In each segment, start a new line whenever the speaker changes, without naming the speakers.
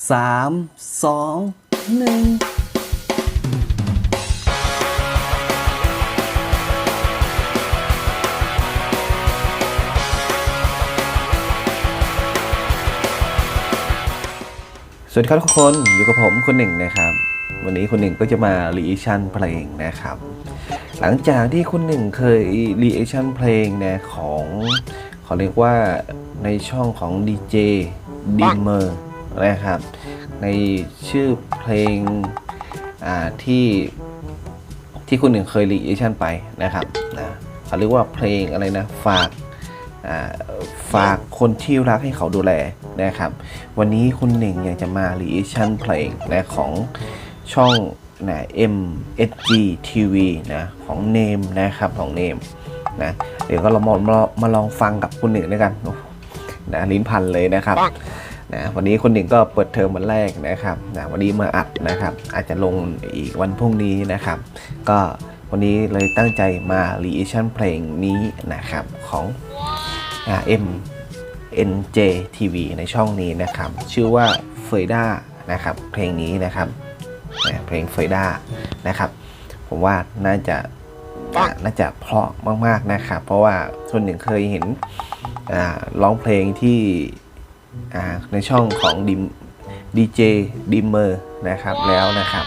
สามสองหนึ่งสวัสดีครับทุกคนอยู่กับผมคนหนึ่งนะครับ วันนี้คนหนึ่งก็จะมารีแอคชั่นเพลงนะครับ หลังจากที่คุณหนึ่งเคยรีแอคชั่นเพลงนะของเขาเรียกว่าในช่องของ DJ d i m m e r นะครับ ในชื่อเพลงอ่าที่ที่คุณหนึ่งเคยรีแอชั่นไปนะครับนะเขาเรียกว่าเพลงอะไรนะฝากอ่าฝากคนที่รักให้เขาดูแลนะครับ วันนี้คุณหนึ่งอยากจะมา r ี a c t ชั่นเพลงนะของช่องนะ MSG TV นะของเนมนะครับของเนมนะเดี๋ยวก็เรามามามาลองฟังกับคุณหนึ่งด้วยกันนะลิ้นพันเลยนะครับ นะวันนี้คุณหนึ่งก็เปิดเทอมวันแรกนะครับนะวันนี้มาอัดนะครับ อาจจะลงอีกวันพรุ่งนี้นะครับ ก็วันนี้เลยตั้งใจมา r ี a c t ชั่นเพลงนี้นะครับของ M NJ TV ในช่องนี้นะครับ ชื่อว่าเฟยด้านะครับ เพลงนี้นะครับนะเพลงเฟยด้านะครับ ผมว่าน่าจะน่าจะเพราะมาก ๆนะครับ เพราะว่าคนหนึ่งเคยเห็นร้องเพลงที่ ในช่องของดิมดีเจดิมเมอร์นะครับแล้วนะครับ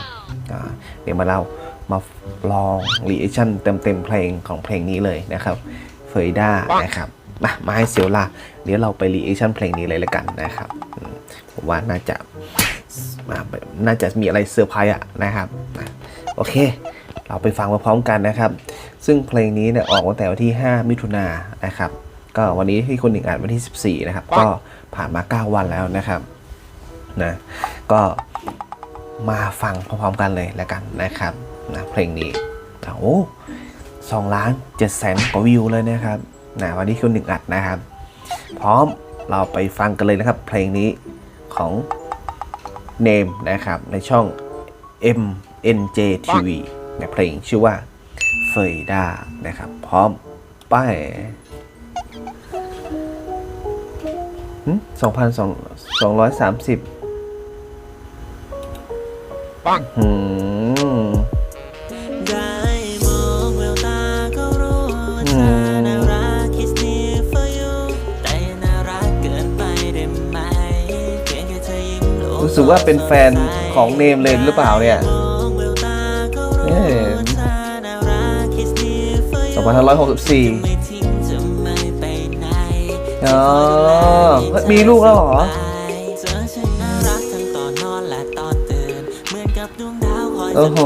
เดี๋ยวมาเรามาลองรีแอคชั่นเต็มๆเพลงของเพลงนี้เลยนะครับเฟยด้านะครับมามาให้เซียวลาเดี๋ยวเราไปรีแอคชั่นเพลงนี้เลยละกันนะครับผมว่าน่าจะมาน่าจะมีอะไรเซอร์ไพรส์อะนะครับโอเค เราไปฟังมาพร้อมกันนะครับ ซึ่งเพลงนี้เนี่ยออกตั้งแต่วันที่ 5 มิถุนายนนะครับ ก็วันนี้ที่คนหนึ่งอ่านวันที่ 14 นะครับ ก็ผ่านมา 9 วันแล้วนะครับนะก็มาฟังพร้อมๆกันเลยละกันนะครับนะเพลงนี้โอ้สองล้านเจ็ดแสนกว่าวิวเลยนะครับนะวันนี้คนหนึ่งอัดนะครับ พร้อมเราไปฟังกันเลยนะครับ เพลงนี้ของเนมนะครับในช่อง MNJ TV ในเพลงชื่อว่าเฟยด้านะครับ พร้อมไป สองพันสองสองร้อยสามสิบ
ปัง
อืม
ได้มองแววตาก็รู้ว่าเธอน่ารัก Kiss me for you แต่อย่าน่ารักเกินไปได้ไหมเพียงแค่เธอยิ้มโลก
รู้สึกว่าเป็นแฟนของเนมเลยหรือเปล่าเนี่ย
มองแววตาก็รู้
เอ๊ะ
ว่าเธอน่ารัก Kiss me for เอ
อเฮ้ยมีลูกแล้วเหรอ
เออนนอนและตอนตื่นเห
โอ้โห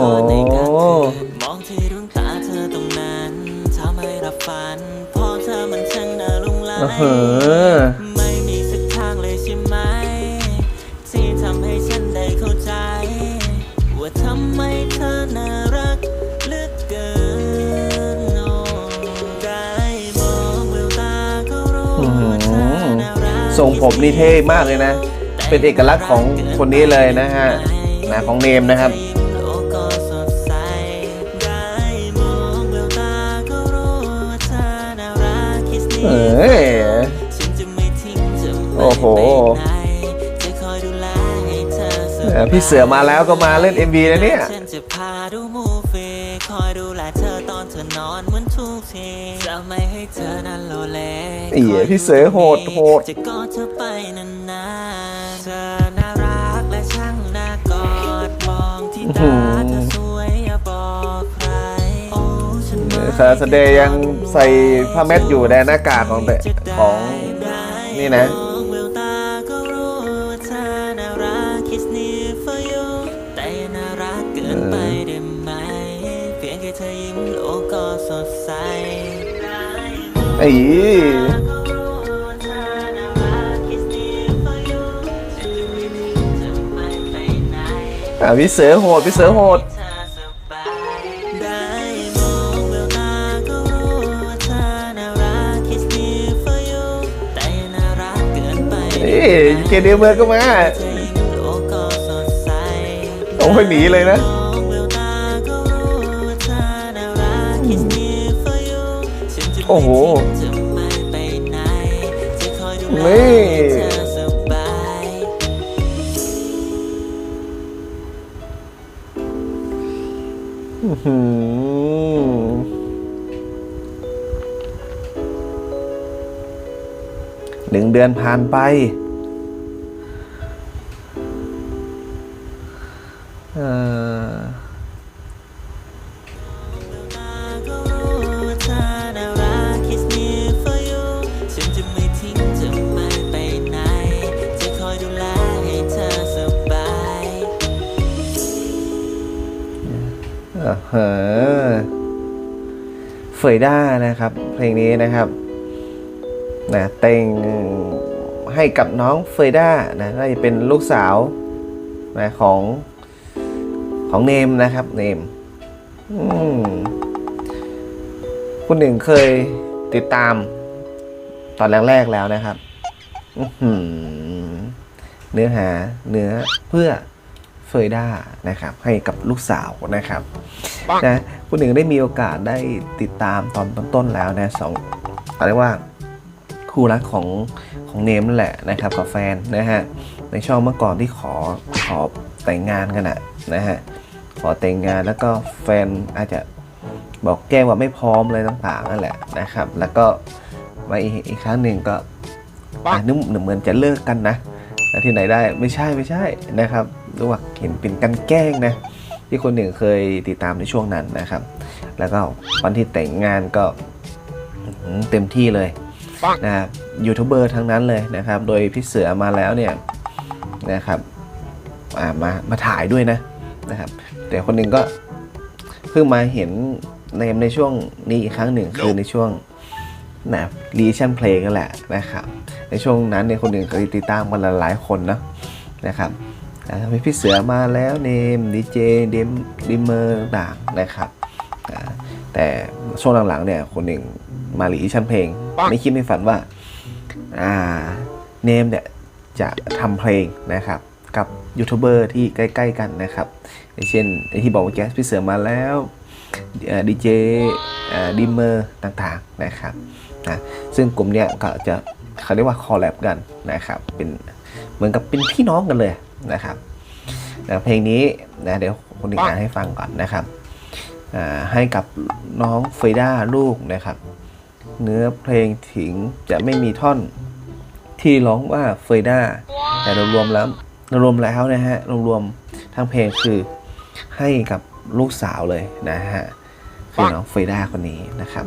มองที่ดวงตาเธอตรงนั้นทำให้รับฝันพอเธอมันช่างน่าหลงไหล ทรง
ผมนี่เท่มากเลยนะ เป็นเอกลักษณ์ของคนนี้เลยนะฮะนะของเนมนะครับ
เอ
อโอ้โห
อส
เออพี่เสือมาแล้วก็มาเล่น MV แล้วเนี่ย
ฉันจะพาดูมูฟี่คอยดูแลเธอตอนเธอนอนเหมือนทุกทีจะไม่ให้เธอนั้นโลเล
เอี่ยพี่เสือโหดโหด
จะกอดเธอไปนานๆเธอน่ารักและช่างน่ากอดมองที่ตาเธอสวยอย่าบอกใครโอ้ฉันไม่
ซาสเดย์ยังใส่ผ้าเม็ดอยู่ในหน้ากากของแต่ของนี่นะ
โลกก็สดใส
ไอ้
ก็รู้ว่าเธอน่ารัก Kiss me for you ฉันจะไม่ทิ้งจะไม่ไปไหน
อะพี่เสือโหดพี่เสือโหด
เธอสบายได้มองแววตาก็รู้ว่าเธอน่ารัก Kiss me for you แต่อย่าน่ารักเกินไป
นี่เกเดเมอร์ก็มา
เธอยิ้มโลกก็สดใส
ต้องไปหนีเลยนะ โอ้โห
นี่หื
หนึ่งเดือนผ่านไปเอ่อ
เฮ้
อเฟยด้านะครับ เพลงนี้นะครับนะเต็งให้กับน้องเฟยด้านะน่าจะเป็นลูกสาวนะของของเนมนะครับเนมคุณหนึ่งเคยติดตามตอนแรกๆแล้วนะครับเนื้อหาเนื้อเพื่อ เฟยด้านะครับให้กับลูกสาวนะครับนะคุณหนึ่งได้มีโอกาสได้ติดตามตอนต้นๆแล้วนะสองเรียกว่าคู่รักของของเนมนั่นแหละนะครับกับแฟนนะฮะในช่องเมื่อก่อนที่ขอขอแต่งงานกันอะนะฮะขอแต่งงานแล้วก็แฟนอาจจะบอกแก้ว่าไม่พร้อมอะไรต่างๆนั่นแหละนะครับ แล้วก็มาอีกอีกครั้งหนึ่งก็อะนึกเหมือนจะเลิกกันนะแต่ที่ไหนได้ไม่ใช่ไม่ใช่นะครับ รู้ว่าเห็นเป็นการแกล้งนะที่คนหนึ่งเคยติดตามในช่วงนั้นนะครับ แล้วก็วันที่แต่งงานก็อื้อหือเต็มที่เลยนะครับยูทูบเบอร์ทั้งนั้นเลยนะครับ โดยพี่เสือมาแล้วเนี่ยนะครับอ่ามามาถ่ายด้วยนะนะครับ แต่คนหนึ่งก็เพิ่งมาเห็นในในช่วงนี้อีกครั้งหนึ่งคือในช่วงนะรีชั่นเพลงนั่นแหละนะครับ ในช่วงนั้นเนี่ยคนหนึ่งเคยติดตามกันหลายๆคนเนอะนะครับอ่า มีพี่เสือมาแล้วเนมดีเจเดมดิมเมอร์ต่างๆนะครับอ่าแต่ช่วงหลังๆเนี่ยคนหนึ่งมาลีชั้นเพลง ไม่คิดไม่ฝันว่าอ่าเนมเนี่ยจะทำเพลงนะครับ กับยูทูบเบอร์ที่ใกล้ ๆ กันนะครับอย่างเช่นไอ้ที่บอกว่าแก๊สพี่เสือมาแล้วดีเจดิมเมอร์ต่างๆนะครับนะซึ่งกลุ่มเนี้ยก็จะเขาเรียกว่าคอลแลบกันนะครับเป็นเหมือนกับเป็นพี่น้องกันเลย นะครับนะเพลงนี้นะเดี๋ยวคนหนึ่งอ่านให้ฟังก่อนนะครับให้กับน้องเฟด้าลูกนะครับ เนื้อเพลงถึงจะไม่มีท่อนที่ร้องว่าเฟด้าแต่รวมๆแล้วรวมแล้วนะฮะรวมๆทั้งเพลงคือให้กับลูกสาวเลยนะฮะคือน้องเฟด้าคนนี้นะครับ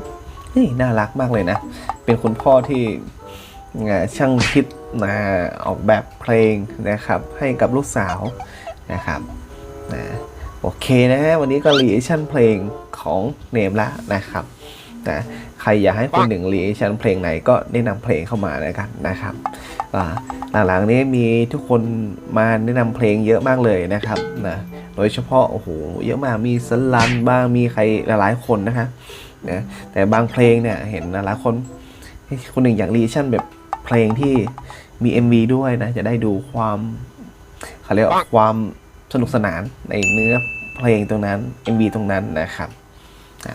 นี่น่ารักมากเลยนะ เป็นคุณพ่อที่ ช่างคิดมาออกแบบเพลงนะครับให้กับลูกสาวนะครับนะโอเคนะฮะวันนี้ก็รีแอคชั่นเพลงของเนมละนะครับนะใครอยากให้คนหนึ่งรีแอคชั่นเพลงไหนก็แนะนำเพลงเข้ามาแล้วกันนะครับหลังๆนี้มีทุกคนมาแนะนำเพลงเยอะมากเลยนะครับนะโดยเฉพาะโอ้โหเยอะมากมีสลันบ้างมีใครหลายๆคนนะครับนะแต่บางเพลงเนี่ยเห็นหลายคน คนหนึ่งอยากรีแอคชั่นแบบเพลงที่มี MV ด้วยนะ จะได้ดูความเขาเรียกว่าความสนุกสนานในเนื้อเพลงตรงนั้น MV ตรงนั้นนะครับอ่า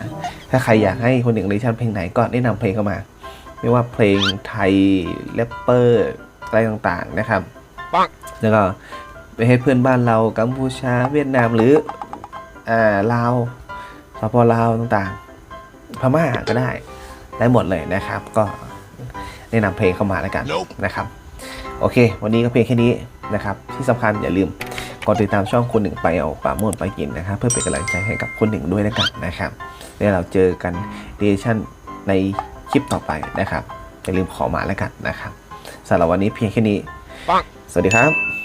ถ้าใครอยากให้คนหนึ่งรีแอคชั่นเพลงไหนก็แนะนำเพลงเข้ามา ไม่ว่าเพลงไทยแรปเปอร์อะไรต่างๆนะครับแล้วก็ไปให้เพื่อนบ้านเรากัมพูชาเวียดนามหรืออ่าลาวสปลาวต่างๆ พม่าก็ได้ได้หมดเลยนะครับ ก็ แนะนำเพลงเข้ามาแล้วกันนะครับโอเค วันนี้ก็เพียงแค่นี้นะครับที่สำคัญอย่าลืมกดติดตามช่องคนหนึ่งไปเอาป่าโมดไปกินนะครับเพื่อเป็นกำลังใจให้กับคนหนึ่งด้วยแล้วกันนะครับแล้วเราเจอกันเดชั่นในคลิปต่อไปนะครับอย่าลืมขอมาแล้วกันนะครับสำหรับวันนี้เพียงแค่นี้ สวัสดีครับ